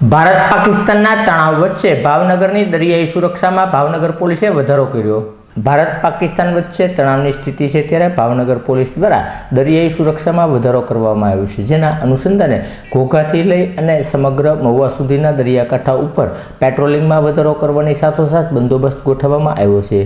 ભારત પાકિસ્તાનના તણાવ વચ્ચે ભાવનગરની દરિયાઈ સુરક્ષામાં ભાવનગર પોલીસે વધારો કર્યો. ભારત પાકિસ્તાન વચ્ચે તણાવની સ્થિતિ છે ત્યારે ભાવનગર પોલીસ દ્વારા દરિયાઈ સુરક્ષામાં વધારો કરવામાં આવ્યો છે, જેના અનુસંધાને ઘોઘાથી લઈ અને સમગ્ર મહુવા સુધીના દરિયાકાંઠા ઉપર પેટ્રોલિંગમાં વધારો કરવાની સાથોસાથ બંદોબસ્ત ગોઠવવામાં આવ્યો છે.